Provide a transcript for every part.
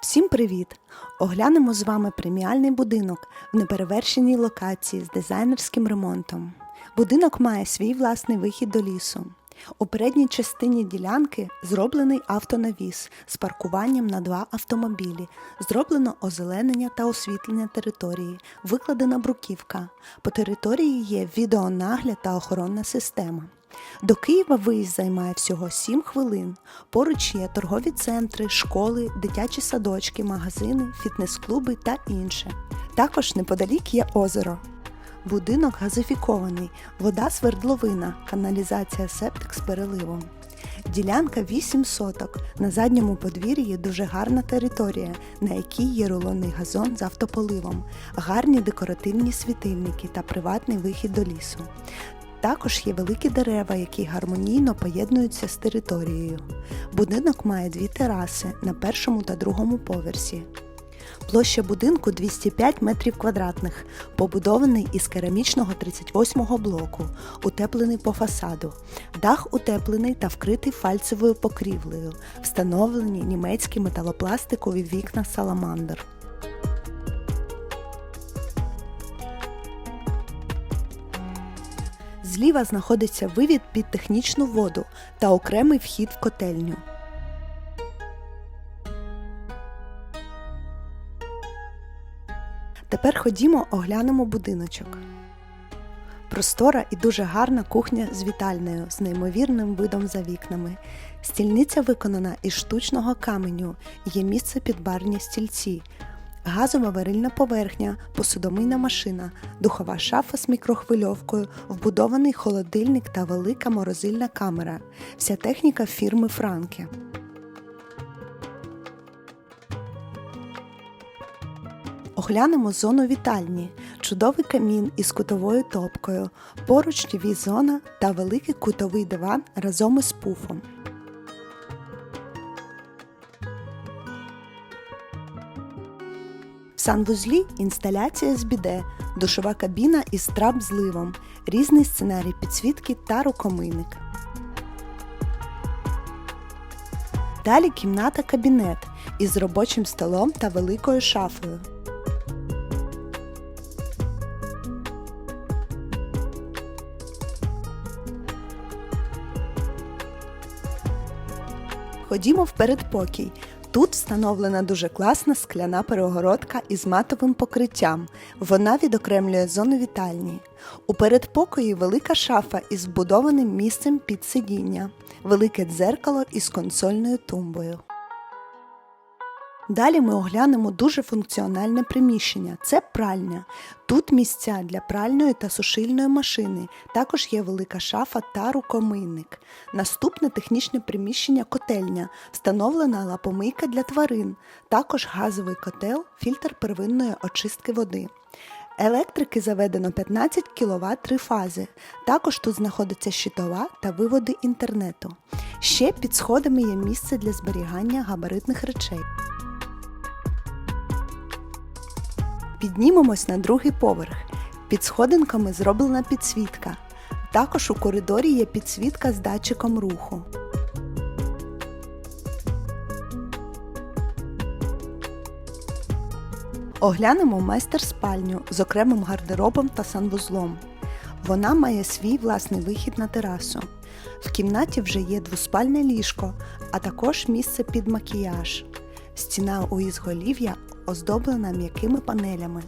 Всім привіт! Оглянемо з вами преміальний будинок в неперевершеній локації з дизайнерським ремонтом. Будинок має свій власний вихід до лісу. У передній частині ділянки зроблений автонавіс з паркуванням на два автомобілі, зроблено озеленення та освітлення території, викладена бруківка. По території є відеонагляд та охоронна система. До Києва виїзд займає всього 7 хвилин. Поруч є торгові центри, школи, дитячі садочки, магазини, фітнес-клуби та інше. Також неподалік є озеро. Будинок газифікований, вода свердловина, каналізація септик з переливом. Ділянка 8 соток. На задньому подвір'ї дуже гарна територія, на якій є рулонний газон з автополивом, гарні декоративні світильники та приватний вихід до лісу. Також є великі дерева, які гармонійно поєднуються з територією. Будинок має дві тераси на першому та другому поверсі. Площа будинку 205 метрів квадратних, побудований із керамічного 38-го блоку, утеплений по фасаду. Дах утеплений та вкритий фальцевою покрівлею, встановлені німецькі металопластикові вікна Саламандр. Зліва знаходиться вивід під технічну воду та окремий вхід в котельню. Тепер ходімо оглянемо будиночок. Простора і дуже гарна кухня з вітальнею з неймовірним видом за вікнами. Стільниця виконана із штучного каменю, є місце під барні стільці, газова варильна поверхня, посудомийна машина, духова шафа з мікрохвильовкою, вбудований холодильник та велика морозильна камера. Вся техніка фірми Франке. Оглянемо зону вітальні, чудовий камін із кутовою топкою, поруч тіві зона та великий кутовий диван разом із пуфом. Санвузлі інсталяція з біде, душова кабіна із трап-зливом, різний сценарій підсвітки та рукомийник. Далі кімната-кабінет із робочим столом та великою шафою. Ходімо в передпокій. Тут встановлена дуже класна скляна перегородка із матовим покриттям. Вона відокремлює зону вітальні. У передпокої велика шафа із вбудованим місцем під сидіння, велике дзеркало із консольною тумбою. Далі ми оглянемо дуже функціональне приміщення. Це пральня. Тут місця для пральної та сушильної машини. Також є велика шафа та рукомийник. Наступне технічне приміщення котельня. Встановлена лапомийка для тварин. Також газовий котел, фільтр первинної очистки води. Електрики заведено 15 кВт три фази. Також тут знаходиться щитова та виводи інтернету. Ще під сходами є місце для зберігання габаритних речей. Піднімемось на другий поверх. Під сходинками зроблена підсвітка. Також у коридорі є підсвітка з датчиком руху. Оглянемо майстер-спальню з окремим гардеробом та санвузлом. Вона має свій власний вихід на терасу. В кімнаті вже є двоспальне ліжко, а також місце під макіяж. Стіна у ізголів'я оздоблена м'якими панелями.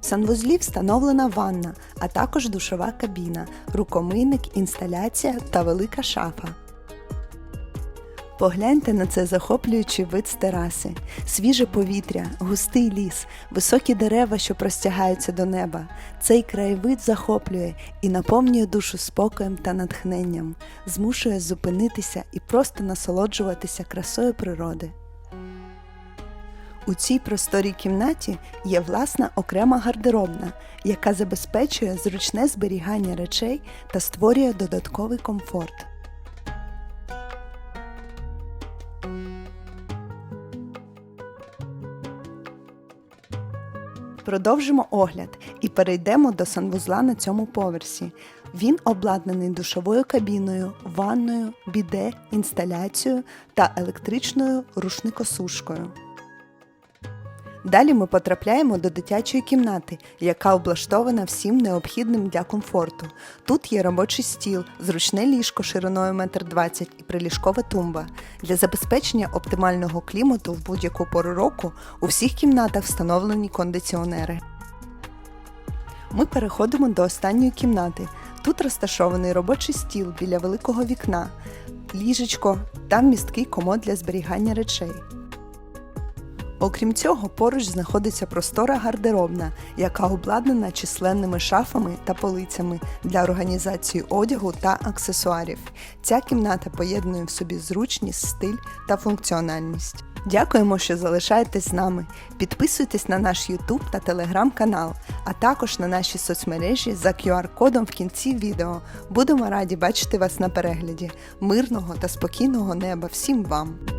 В санвузлі встановлена ванна, а також душова кабіна, рукомийник, інсталяція та велика шафа. Погляньте на це захоплюючий вид з тераси, свіже повітря, густий ліс, високі дерева, що простягаються до неба. Цей краєвид захоплює і наповнює душу спокоєм та натхненням, змушує зупинитися і просто насолоджуватися красою природи. У цій просторій кімнаті є власна окрема гардеробна, яка забезпечує зручне зберігання речей та створює додатковий комфорт. Продовжимо огляд і перейдемо до санвузла на цьому поверсі. Він обладнаний душовою кабіною, ванною, біде, інсталяцією та електричною рушникосушкою. Далі ми потрапляємо до дитячої кімнати, яка облаштована всім необхідним для комфорту. Тут є робочий стіл, зручне ліжко шириною 1,20 м і приліжкова тумба. Для забезпечення оптимального клімату в будь-яку пору року у всіх кімнатах встановлені кондиціонери. Ми переходимо до останньої кімнати. Тут розташований робочий стіл біля великого вікна, ліжечко та місткий комод для зберігання речей. Окрім цього, поруч знаходиться простора гардеробна, яка обладнана численними шафами та полицями для організації одягу та аксесуарів. Ця кімната поєднує в собі зручність, стиль та функціональність. Дякуємо, що залишаєтесь з нами. Підписуйтесь на наш YouTube та Telegram канал, а також на наші соцмережі за QR-кодом в кінці відео. Будемо раді бачити вас на перегляді. Мирного та спокійного неба всім вам!